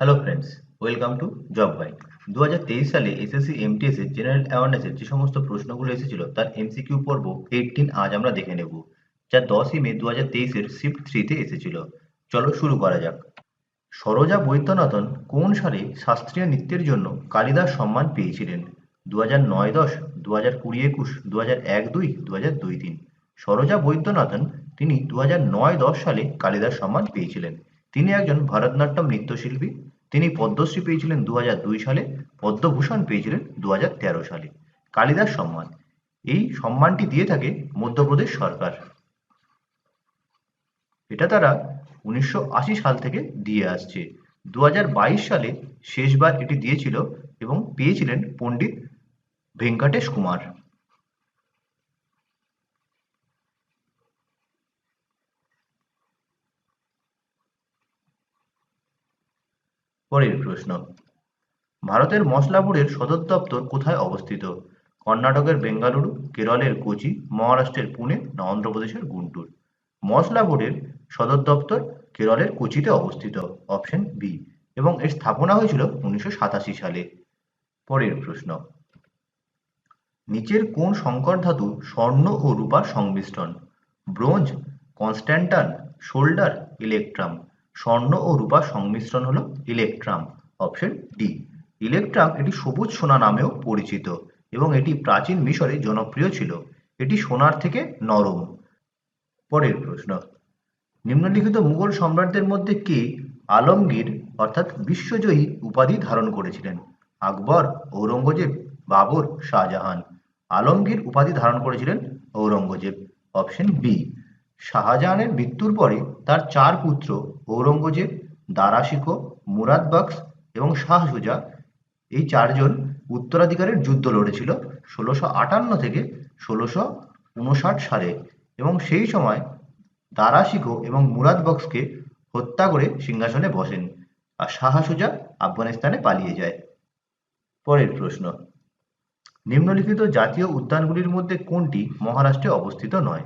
Hello friends welcome to job guide দু সালে SSC MTS এর জেনারেল অ্যাওয়ারনেসের যে সমস্ত প্রশ্নগুলো এসেছিল, তার এমসিকিউ পর্ব এইটিন আজ আমরা দেখে নেব, যা দশই মে দু হাজার তেইশের শিফট থ্রিতে এসেছিল। চলো শুরু করা যাক। সরোজা বৈদ্যনাথন কোন সালে শাস্ত্রীয় নৃত্যের জন্য কালিদাস সম্মান পেয়েছিলেন? দু হাজার নয় দশ দু হাজার কুড়ি একুশ দু হাজার এক দুই দু হাজার দুই তিন। সরোজা বৈদ্যনাথন তিনি দু হাজার নয় দশ সালে কালিদাস সম্মান পেয়েছিলেন। তিনি একজন ভারতনাট্যম নৃত্যশিল্পী। তিনি পদ্মশ্রী পেয়েছিলেন দু সালে, পদ্মভূষণ পেয়েছিলেন দু হাজার তেরো সালে। কালিদাস সম্মান। এই সম্মানটি দিয়ে থাকে মধ্যপ্রদেশ সরকার। এটা তারা উনিশশো আশি সাল থেকে দিয়ে আসছে। দু হাজার বাইশ সালে শেষবার এটি দিয়েছিল এবং পেয়েছিলেন পণ্ডিত ভেঙ্কটেশ কুমার। পরের প্রশ্ন। ভারতের মশলা বোর্ডের সদর দপ্তর কোথায় অবস্থিত? কর্ণাটকের বেঙ্গালুরু, কেরলের কোচি, মহারাষ্ট্রের পুনে না অন্ধ্রপ্রদেশের গুন্টুর? মশলা বোর্ডের সদর দপ্তর কেরলের কোচিতে অবস্থিত, অপশন বি এবং এর স্থাপনা হয়েছিল উনিশশো সাতাশি সালে। পরের প্রশ্ন। নিচের কোন সংকর ধাতু স্বর্ণ ও রূপার সংমিশ্রণ? Bronze, constantan, solder, electrum. স্বর্ণ ও রূপার সংমিশ্রণ হলো ইলেকট্রাম অপশন ডি ইলেকট্রাম এটি সবুজ সোনা নামেও পরিচিত এবং এটি প্রাচীন মিশরে জনপ্রিয় ছিল। এটি সোনার থেকে নরম। পরের প্রশ্ন, নিম্নলিখিত মুঘল সম্রাটদের মধ্যে কে আলমগীর অর্থাৎ বিশ্বজয়ী উপাধি ধারণ করেছিলেন? আকবর, ঔরঙ্গজেব, বাবর, শাহজাহান। আলমগীর উপাধি ধারণ করেছিলেন ঔরঙ্গজেব। অপশন বি শাহজাহানের মৃত্যুর পরে তার চার পুত্র ঔরঙ্গজেব দারাশিকো মুরাদ বক্স এবং শাহ সুজা এই চারজন উত্তরাধিকারের যুদ্ধ লড়েছিল ষোলোশো আটান্ন থেকে ষোলোশো উনষাট সালে এবং সেই সময় দারাশিকো এবং মুরাদ বক্সকে হত্যা করে সিংহাসনে বসেন আর শাহ সুজা আফগানিস্তানে পালিয়ে যায়। পরের প্রশ্ন, নিম্নলিখিত জাতীয় উদ্যানগুলির মধ্যে কোনটি মহারাষ্ট্রে অবস্থিত নয়?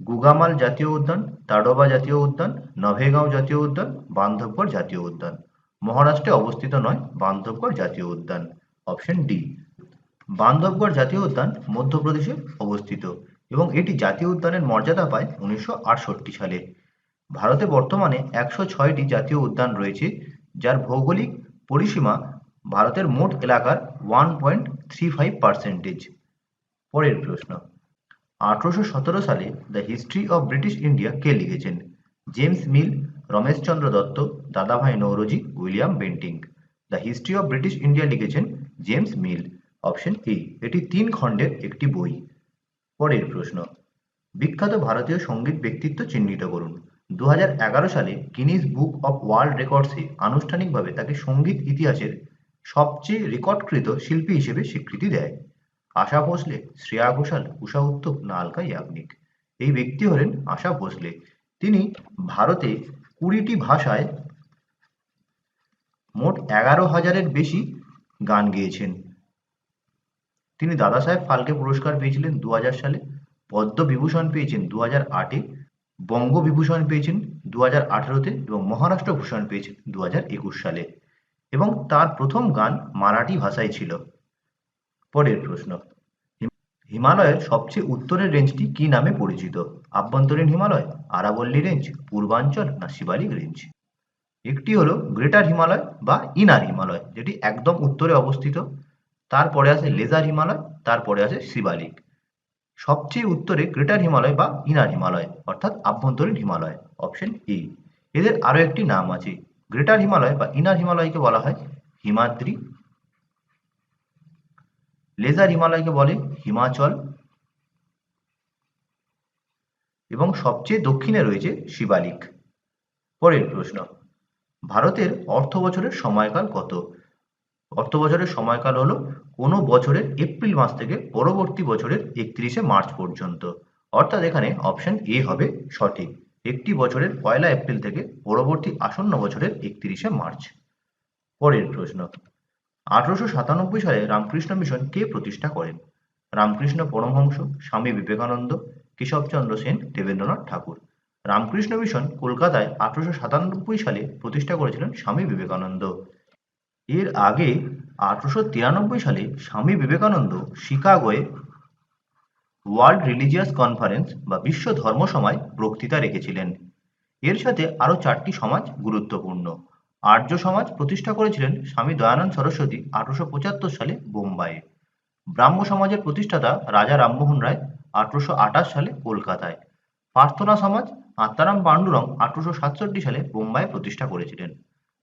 গুগামাল জাতীয় উদ্যান তাডোবা জাতীয় উদ্যান, নভেগাঁও জাতীয় উদ্যান, বান্ধবগড় জাতীয় উদ্যান। মহারাষ্ট্রে অবস্থিত নয়, বান্ধবগড় জাতীয় উদ্যান। অপশন ডি, বান্ধবগড় জাতীয় উদ্যান মধ্যপ্রদেশে অবস্থিত এবং এটি জাতীয় উদ্যানের মর্যাদা পায় উনিশশো আটষট্টি সালে। ভারতে বর্তমানে একশো ছয়টি জাতীয় উদ্যান রয়েছে, যার ভৌগোলিক পরিসীমা ভারতের মোট এলাকার one point three five percentage পরের প্রশ্ন আঠারোশো সতেরো সালে the history of British India কে লিখেছেন? James Mill, Rameshchandra Dutt, Dadabhai Naoroji, William Bentinck. The history of British India লিখেছেন জেমস মিল। অপশন এ, এটি তিন খণ্ডের একটি বই। পরের প্রশ্ন, বিখ্যাত ভারতীয় সংগীত ব্যক্তিত্ব চিহ্নিত করুন। দু হাজার এগারো সালে গিনিস বুক অফ ওয়ার্ল্ড রেকর্ডসে আনুষ্ঠানিকভাবে তাকে সংগীত ইতিহাসের সবচেয়ে রেকর্ডকৃত শিল্পী হিসেবে স্বীকৃতি দেয়। আশা ভোসলে, শ্রেয়া ঘোষাল, উষা উত্তপ না আলকা ইয়াগনিক। এই ব্যক্তি হলেন আশা ভোসলে। তিনি ভারতে কুড়িটি ভাষায় মোট এগারো হাজারের বেশি গান গেয়েছেন। তিনি দাদা সাহেব ফালকে পুরস্কার পেয়েছিলেন দু হাজার সালে, পদ্মবিভূষণ পেয়েছেন দু হাজার আটে, বঙ্গবিভূষণ পেয়েছেন দু হাজার আঠেরোতে এবং মহারাষ্ট্র ভূষণ পেয়েছেন দু হাজার একুশ সালে। এবং তার প্রথম গান মারাঠি ভাষায় ছিল। পরের প্রশ্ন। হিমালয়ের সবচেয়ে উত্তরের রেঞ্জটি কি নামে পরিচিত? আভ্যন্তরীণ হিমালয়, আরাবল্লী রেঞ্জ, পূর্বাঞ্চল না শিবালিক রেঞ্জ? একটি হলো গ্রেটার হিমালয় বা ইনার হিমালয়, যেটি একদম উত্তরে অবস্থিত। তারপরে আছে লেজার হিমালয়, তারপরে আছে শিবালিক। সবচেয়ে উত্তরে গ্রেটার হিমালয় বা ইনার হিমালয়, অর্থাৎ আভ্যন্তরীণ হিমালয়, অপশন এ। এদের আরও একটি নাম আছে। গ্রেটার হিমালয় বা ইনার হিমালয়কে বলা হয় হিমাদ্রি। লেজার হিমালয়কে বলে হিমাচল। এবং সবচেয়ে দক্ষিণে রয়েছে শিবালিক। পরের প্রশ্ন, ভারতের অর্থ বছরের সময়কাল কত? অর্থ বছরের সময়কাল হলো কোনো বছরের এপ্রিল মাস থেকে পরবর্তী বছরের একত্রিশে মার্চ পর্যন্ত। অর্থাৎ এখানে অপশন এ হবে সঠিক। একটি বছরের পয়লা এপ্রিল থেকে পরবর্তী আসন্ন বছরের একত্রিশে মার্চ। পরের প্রশ্ন আঠারোশো সাতানব্বই সালে রামকৃষ্ণ মিশন কে প্রতিষ্ঠা করেন? রামকৃষ্ণ পরমহংস, স্বামী বিবেকানন্দ, কেশবচন্দ্র সেন, দেবেন্দ্রনাথ ঠাকুর। রামকৃষ্ণ মিশন কলকাতায় আঠারোশো সাতানব্বই সালে প্রতিষ্ঠা করেছিলেন স্বামী বিবেকানন্দ। এর আগে আঠারোশো তিরানব্বই সালে স্বামী বিবেকানন্দ শিকাগোয় ওয়ার্ল্ড রিলিজিয়াস কনফারেন্স বা বিশ্ব ধর্ম সমায় বক্তৃতা রেখেছিলেন। এর সাথে আরও চারটি সমাজ গুরুত্বপূর্ণ। আর্য সমাজ প্রতিষ্ঠা করেছিলেন স্বামী দয়ানন্দ সরস্বতী আঠারোশো পঁচাত্তর সালে বোম্বাইয়ে। ব্রাহ্ম সমাজের প্রতিষ্ঠাতা রাজা রামমোহন রায় আঠারোশো আঠাশ সালে কলকাতায়। প্রার্থনা সমাজ আত্মারাম পাণ্ডুরং আঠারোশো সাতষট্টি সালে বোম্বাইয়ে প্রতিষ্ঠা করেছিলেন।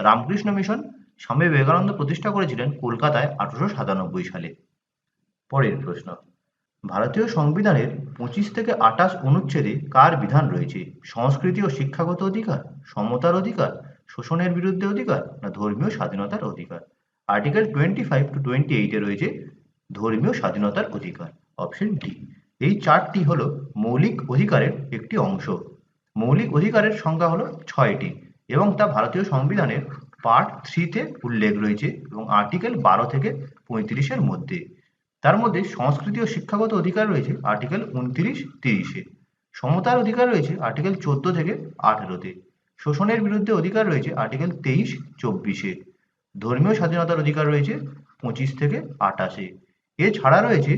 রামকৃষ্ণ মিশন স্বামী বিবেকানন্দ প্রতিষ্ঠা করেছিলেন কলকাতায় আঠারোশো সাতানব্বই সালে। পরের প্রশ্ন, ভারতীয় সংবিধানের পঁচিশ থেকে আঠাশ অনুচ্ছেদে কার বিধান রয়েছে? সংস্কৃতি ও শিক্ষাগত অধিকার? সমতার অধিকার? শোষণের বিরুদ্ধে অধিকার না ধর্মীয় স্বাধীনতার অধিকার? Article twenty five to twenty এইটে রয়েছে, ধর্মীয় স্বাধীনতার অধিকার। অপশন ডি এই চারটি হলো মৌলিক অধিকারের একটি অংশ। মৌলিক অধিকারের সংখ্যা হলো ছয়টি এবং তা ভারতীয় সংবিধানের পার্ট থ্রিতে উল্লেখ রয়েছে এবং আর্টিকেল বারো থেকে পঁয়ত্রিশের মধ্যে। তার মধ্যে সংস্কৃতি ও শিক্ষাগত অধিকার রয়েছে আর্টিকেল উনত্রিশ, তিরিশে। সমতার অধিকার রয়েছে আর্টিকেল চোদ্দ থেকে আঠেরোতে। শোষণের বিরুদ্ধে অধিকার রয়েছে আর্টিকেল তেইশ চব্বিশে। ধর্মীয় স্বাধীনতার অধিকার রয়েছে পঁচিশ থেকে আটাশে এছাড়া রয়েছে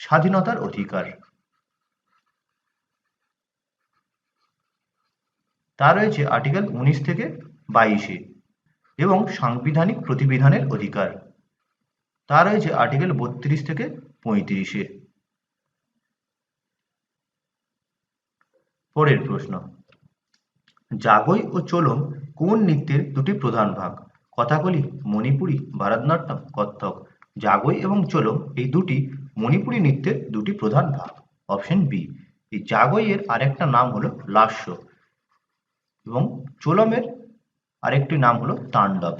স্বাধীনতার অধিকার। তা রয়েছে আর্টিকেল উনিশ থেকে বাইশে এবং সাংবিধানিক প্রতিবিধানের অধিকার। তা রয়েছে আর্টিকেল বত্রিশ থেকে পঁয়ত্রিশে। পরের প্রশ্ন। জাগই ও চোলম কোন নৃত্যের দুটি প্রধান ভাগ? কথাকলি, মণিপুরি, ভারতনাট্যম, কত্থক। জাগই এবং চোলম এই দুটি মণিপুরি নৃত্যের দুটি প্রধান ভাগ। অপশন বি, এই জাগই এর আরেকটা নাম হলো লাস্য এবং চোলমের আরেকটি নাম হলো তাণ্ডব।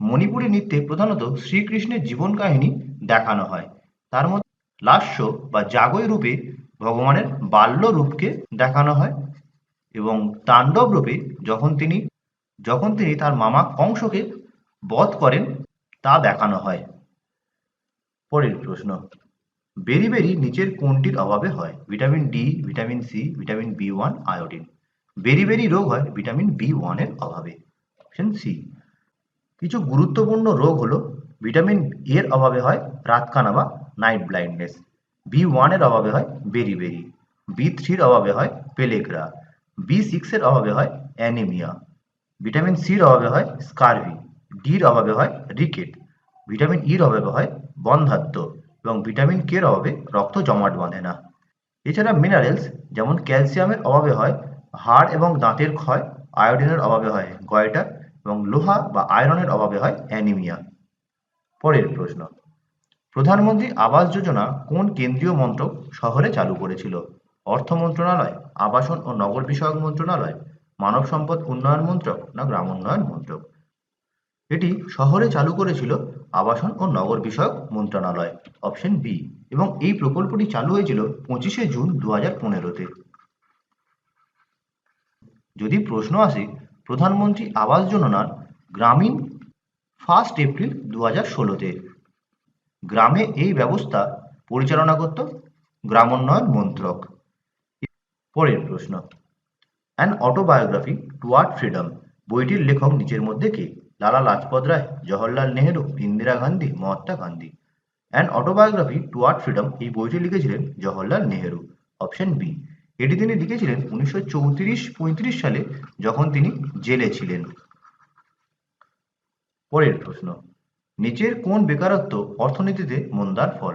মণিপুরী নৃত্যে প্রধানত শ্রীকৃষ্ণের জীবন কাহিনী দেখানো হয়। তার মধ্যে লাস্য বা জাগই রূপে ভগবানের বাল্য রূপকে দেখানো হয় এবং তাণ্ডব রূপে যখন তিনি যখন তিনি তার মামা কংসকে বধ করেন, তা দেখানো হয়। পরের প্রশ্ন, বেরি বেরি নিচের কোনটির অভাবে হয়? Vitamin D, vitamin C, vitamin B one, iodine. Beriberi রোগ হয় ভিটামিন বি ওয়ানের অভাবে। অপশন সি, কিছু গুরুত্বপূর্ণ রোগ হলো ভিটামিন এর অভাবে হয় রাতকানা বা নাইট ব্লাইন্ডনেস। বি ওয়ানের অভাবে হয় বেরি বেরি বি থ্রির অভাবে হয় পেলেগ্রা বি সিক্সের অভাবে হয় অ্যানিমিয়া ভিটামিন সির অভাবে হয় স্কারভি ডির অভাবে হয় রিকেট ভিটামিন ইর অভাবে হয় বন্ধাত্ম এবং ভিটামিন কে এর অভাবে রক্ত জমাট বাঁধে না এছাড়া মিনারেলস যেমন ক্যালসিয়ামের অভাবে হয় হাড় এবং দাঁতের ক্ষয় আয়োডিনের অভাবে হয় গয়টার এবং লোহা বা আয়রনের অভাবে হয় অ্যানিমিয়া পরের প্রশ্ন প্রধানমন্ত্রী আবাস যোজনা কোন কেন্দ্রীয় মন্ত্রক শহরে চালু করেছিল? অর্থ মন্ত্রণালয়, আবাসন ও নগর বিষয়ক মন্ত্রণালয়, মানব সম্পদ উন্নয়ন মন্ত্রক না গ্রাম উন্নয়ন মন্ত্রক? এটি শহরে চালু করেছিল আবাসন ও নগর বিষয়ক মন্ত্রণালয়, অপশন বি, এবং এই প্রকল্পটি চালু হয়েছিল পঁচিশে জুন দু হাজার পনেরোতে। যদি প্রশ্ন আসে, প্রধানমন্ত্রী আবাস যোজনার গ্রামীণ ফার্স্ট এপ্রিল দু হাজার ষোলোতে। গ্রামে এই ব্যবস্থা পরিচালনা করত গ্রামোন্নয়ন মন্ত্রক। পরের প্রশ্ন। অ্যান অটোবায়োগ্রাফি টুয়ার্ড ফ্রিডম বইটির লেখক নিচের মধ্যে কে? Lala Lajpat Rai, Jawaharlal Nehru, Indira Gandhi, Mahatma Gandhi. An autobiography toward freedom এই বইটি লিখেছিলেন জওহরলাল নেহেরু। অপশন বি এটি তিনি লিখেছিলেন উনিশশো চৌত্রিশ পঁয়ত্রিশ সালে যখন তিনি জেলে ছিলেন। পরের প্রশ্ন। নিচের কোন বেকারত্ব অর্থনীতিতে মন্দার ফল।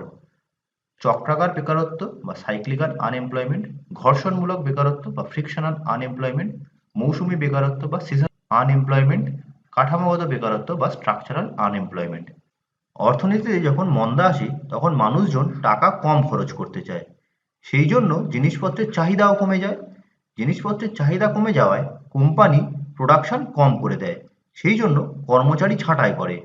চক্রাকার বেকারত্ব বা সাইক্লিক্যাল আনএমপ্লয়মেন্ট ঘর্ষণমূলক বেকারত্ব বা ফ্রিকশনাল আনএমপ্লয়মেন্ট মৌসুমি বেকারত্ব বা সিজন আনএমপ্লয়মেন্ট কাঠামোগত বেকারত্ব বা স্ট্রাকচারাল আনএমপ্লয়মেন্ট অর্থনীতিতে যখন মন্দা আসে, তখন মানুষজন টাকা কম খরচ করতে চায়। সেই জন্য জিনিসপত্রের চাহিদাও কমে যায়। জিনিসপত্রের চাহিদা কমে যাওয়ায় কোম্পানি প্রোডাকশন কম করে দেয়। সেই জন্য কর্মচারী ছাঁটাই করে।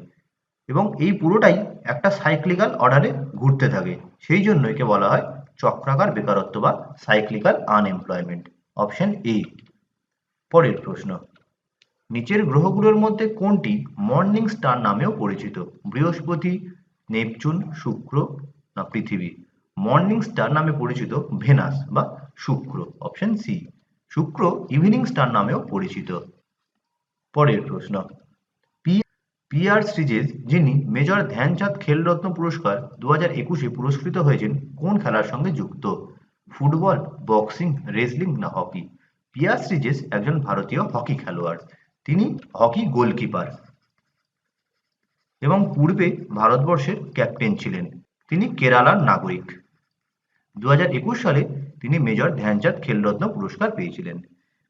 এবং এই পুরোটাই একটা সাইক্লিক্যাল অর্ডারে ঘুরতে থাকে। সেই জন্য একে বলা হয় চক্রাকার বেকারত্ব বা সাইক্লিক্যাল আনএমপ্লয়মেন্ট অপশন এ পরের প্রশ্ন। নিচের গ্রহগুলোর মধ্যে কোনটি মর্নিং স্টার নামেও পরিচিত? বৃহস্পতি, নেপচুন, শুক্র না পৃথিবী? মর্নিং স্টার নামে পরিচিত ভেনাস বা শুক্র। অপশন সি শুক্র ইভিনিং স্টার নামেও পরিচিত। পরের প্রশ্ন। পিআর সিরিজের যিনি মেজর ধ্যানচাঁদ খেলরত্ন পুরস্কার দু হাজার একুশে পুরস্কৃত হয়েছেন, কোন খেলার সঙ্গে যুক্ত? ফুটবল, বক্সিং, রেসলিং না হকি? পিয়ার সিরিজেস একজন ভারতীয় হকি খেলোয়াড়। তিনি হকি গোলকিপার। এবং পূর্বে ভারতবর্ষের ক্যাপ্টেন ছিলেন। তিনি কেরালার নাগরিক। দুহাজার একুশ সালে তিনি মেজর ধ্যানচাঁদ খেলরত্ন পুরস্কার পেয়েছিলেন।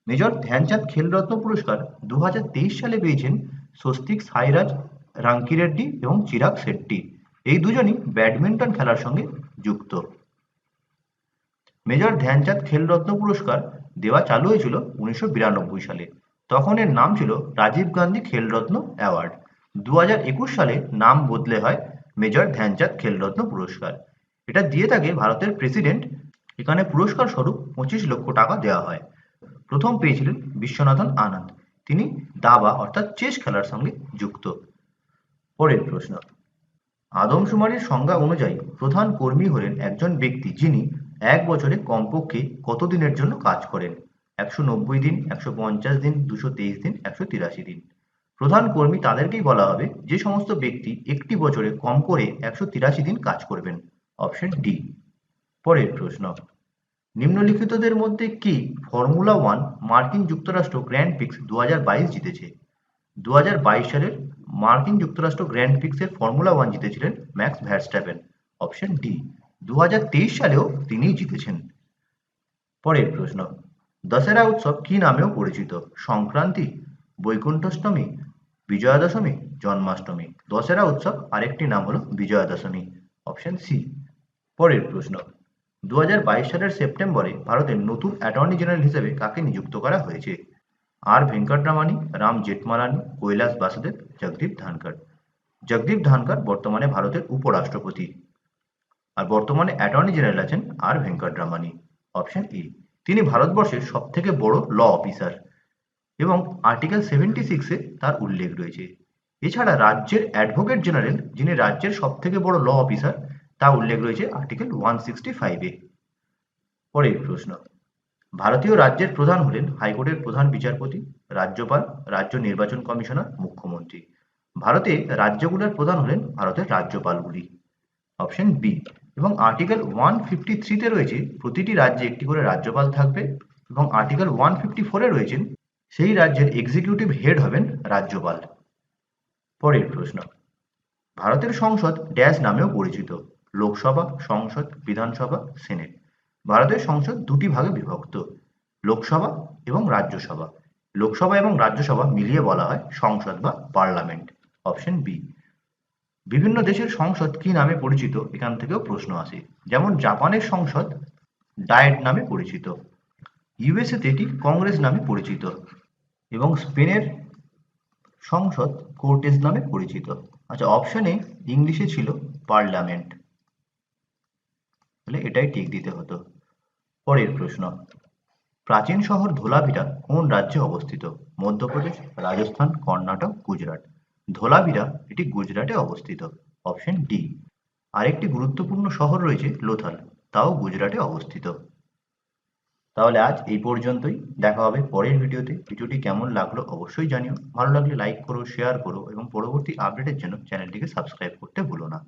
মেজর ধ্যানচাঁদ খেলরত্ন পুরস্কার দু হাজার তেইশ সালে পেয়েছেন স্বস্তিক সাইরাজ, রাঙ্কি রেড্ডি এবং চিরাগ শেট্টি। এই দুজনই ব্যাডমিন্টন খেলার সঙ্গে যুক্ত। মেজর ধ্যানচাঁদ খেলরত্ন পুরস্কার দেওয়া চালু হয়েছিল উনিশশো বিরানব্বই সালে। তখন এর নাম ছিল রাজীব গান্ধী খেলরত্ন অ্যাওয়ার্ড। দু হাজার একুশ সালে নাম বদলে হয় মেজর ধ্যানচাঁদ খেলরত্ন পুরস্কার। এটা দিয়ে থাকে ভারতের প্রেসিডেন্ট। এখানে পুরস্কার স্বরূপ পঁচিশ লক্ষ টাকা দেওয়া হয়। প্রথম পেয়েছিলেন বিশ্বনাথন আনন্দ। তিনি দাবা অর্থাৎ চেস খেলার সঙ্গে যুক্ত। পরের প্রশ্ন। আদমশুমারির সংজ্ঞা অনুযায়ী প্রধান কর্মী হলেন একজন ব্যক্তি যিনি এক বছরে কমপক্ষে কত দিনের জন্য কাজ করেন? একশো নব্বই দিন, একশো পঞ্চাশ দিন, দুশো তেইশ দিন, একশো তিরাশি দিন। প্রধান কর্মী তাদেরকেই বলা হবে যে সমস্ত ব্যক্তি একটি বছরে কম করে একশো তিরাশি দিন কাজ করবেন। Option D. পরের প্রশ্ন। নিম্নলিখিতদের মধ্যে কি ফর্মুলা ওয়ান মার্কিন যুক্তরাষ্ট্র গ্র্যান্ড পিক্স দু হাজার বাইশ জিতেছে? দু সালের মার্কিন যুক্তরাষ্ট্র গ্র্যান্ড পিক্সের ফর্মুলা ওয়ান জিতেছিলেন ম্যাক্স ভ্যারস্ট্যাপেন অপশন ডি, দুহাজার তেইশ সালেও তিনিই জিতেছেন। পরের প্রশ্ন, দশেরা উৎসব কি নামেও পরিচিত? সংক্রান্তি, বৈকুণ্ঠষ্টমী বিজয়া দশমী জন্মাষ্টমী। দশেরা উৎসব আরেকটি নাম হলো বিজয়া দশমী অপশন সি, পরের প্রশ্ন দু হাজার বাইশ সালের সেপ্টেম্বরে ভারতের নতুন অ্যাটর্নি জেনারেল হিসেবে কাকে নিযুক্ত করা হয়েছে? আর. ভেঙ্কটরামানি, রাম জেঠমালানি, কৈলাস বাসুদেব, জগদীপ ধানকর জগদীপ ধানকর বর্তমানে ভারতের উপরাষ্ট্রপতি। আর বর্তমানে অ্যাটর্নি জেনারেল আছেন আর. ভেঙ্কটরামানি। অপশন এ, তিনি ভারতবর্ষের সব থেকে বড় ল অফিসার এবং আর্টিকেল সেভেন্টি সিক্সে তার উল্লেখ রয়েছে। এছাড়া রাজ্যের অ্যাডভোকেট জেনারেল, যিনি রাজ্যের সব থেকে বড় ল অফিসার তা উল্লেখ রয়েছে আর্টিকেল ওয়ান সিক্সটি ফাইভে পরের প্রশ্ন। ভারতীয় রাজ্যের প্রধান হলেন হাইকোর্টের প্রধান বিচারপতি, রাজ্যপাল, রাজ্য নির্বাচন কমিশনার, মুখ্যমন্ত্রী। ভারতে রাজ্যগুলোর প্রধান হলেন ভারতের রাজ্যপালগুলি। অপশন বি এবং আর্টিকেল ওয়ান ফিফটি থ্রিতে রয়েছে প্রতিটি রাজ্যে একটি করে রাজ্যপাল থাকবে এবং আর্টিকেল ওয়ান ফিফটি ফোরে রয়েছেন সেই রাজ্যের এক্সিকিউটিভ হেড হবেন রাজ্যপাল। পরের প্রশ্ন। ভারতের সংসদ ড্যাশ নামেও পরিচিত। লোকসভা, সংসদ, বিধানসভা, সেনেট। ভারতের সংসদ দুটি ভাগে বিভক্ত, লোকসভা এবং রাজ্যসভা। লোকসভা এবং রাজ্যসভা মিলিয়ে বলা হয় সংসদ বা পার্লামেন্ট, অপশন বি। বিভিন্ন দেশের সংসদ কি নামে পরিচিত? এখান থেকেও প্রশ্ন আসে। যেমন জাপানের সংসদ ডায়েট নামে পরিচিত, ইউএসএতে এটি কংগ্রেস নামে পরিচিত এবং স্পেনের সংসদ কোর্টেস নামে পরিচিত। আচ্ছা অপশনে ইংলিশে ছিল পার্লামেন্ট। তাহলে এটাই ঠিক দিতে হতো। পরের প্রশ্ন, প্রাচীন শহর ধোলাভিরা কোন রাজ্যে অবস্থিত? মধ্যপ্রদেশ, রাজস্থান, কর্ণাটক, গুজরাট। ধোলাভিরা এটি গুজরাটে অবস্থিত। অপশন ডি, আরেকটি গুরুত্বপূর্ণ শহর রয়েছে লোথাল, তাও গুজরাটে অবস্থিত। তাহলে আজ এই পর্যন্তই, দেখা হবে পরের ভিডিওতে। ভিডিওটি কেমন লাগল অবশ্যই জানিও। ভালো লাগলে লাইক করো শেয়ার করো এবং পরবর্তী আপডেটের জন্য চ্যানেলটিকে সাবস্ক্রাইব করতে ভুলো না।